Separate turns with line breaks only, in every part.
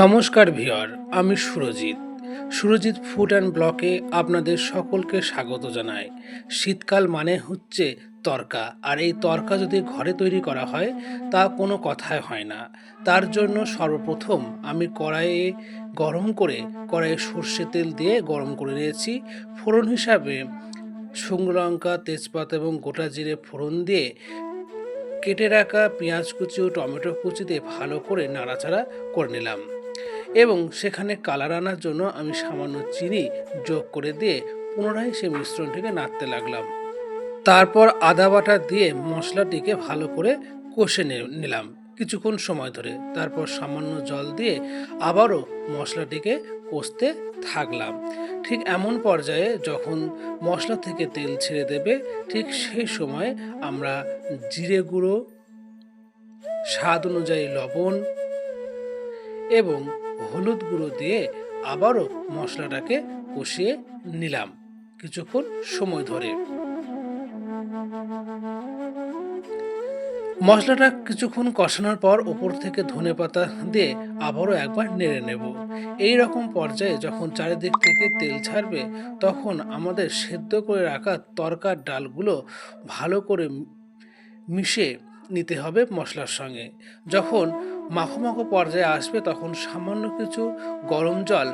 নমস্কার ভিওর আমি Surajit. Surajit food and ব্লকে আপনাদের সকলকে স্বাগত জানাই। শীতকাল মানে হচ্ছে তরকা, আর এই তরকা যদি ঘরে তৈরি করা হয়, তা কোনো কথাই হয় না। তার জন্য সর্বপ্রথম আমি কড়াইয়ে গরম করে, কড়াইয়ে সর্ষে তেল দিয়ে গরম করে নিয়েছি। ফোড়ন হিসাবে শুকনো লঙ্কা, তেজপাতা এবং গোটা জিরে ফোড়ন দিয়ে কেটে রাখা পেঁয়াজ কুচি ও টমেটো কুচি দিয়ে ভালো করে নাড়াচাড়া করে নিলাম। এবং সেখানে কালার আনার জন্য আমি সামান্য চিনি যোগ করে দিয়ে পুনরায় সেই মিশ্রণটিকে নাড়তে লাগলাম। তারপর আদা বাটা দিয়ে মশলাটিকে ভালো করে কষে নিলাম। কিছুক্ষণ সময় ধরে। তারপর সামান্য জল দিয়ে আবারও মশলাটিকে কষতে থাকলাম। ঠিক এমন পর্যায়ে যখন মশলা থেকে তেল ছেড়ে দেবে, ঠিক সেই সময় আমরা জিরে গুঁড়ো, স্বাদ অনুযায়ী লবণ এবং হলুদ গুঁড়ো দিয়ে আবারও মশলাটাকে কষিয়ে নিলাম কিছুক্ষণ সময় ধরে। মশলাটা কিছুক্ষণ কষানোর পর ওপর থেকে ধনে পাতা দিয়ে আবারও একবার নেড়ে নেব। এই রকম পর্যায়ে যখন চারিদিক থেকে তেল ছাড়বে, তখন আমাদের সেদ্ধ করে রাখা তরকার ডালগুলো ভালো করে মিশে নিতে হবে মশলার সঙ্গে। যখন মাখো মাখো পর্যায়ে আসবে, তখন সামান্য কিছু গরম জল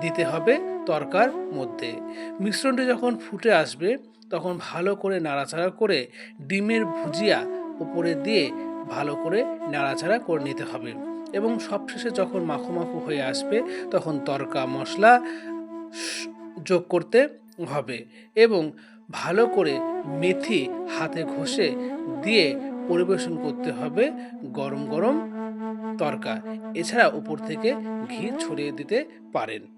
দিতে হবে তরকার মধ্যে। মিশ্রণটি যখন ফুটে আসবে, তখন ভালো করে নাড়াচাড়া করে ডিমের ভুজিয়া উপরে দিয়ে ভালো করে নাড়াচাড়া করে নিতে হবে। এবং সবশেষে যখন মাখো মাখো হয়ে আসবে, তখন তরকা, মশলা যোগ করতে হবে এবং ভালো করে মেথি হাতে ঘষে দিয়ে পরিবেশন করতে হবে গরম গরম তরকা। এছাড়া উপর থেকে ঘি ছড়িয়ে দিতে পারেন।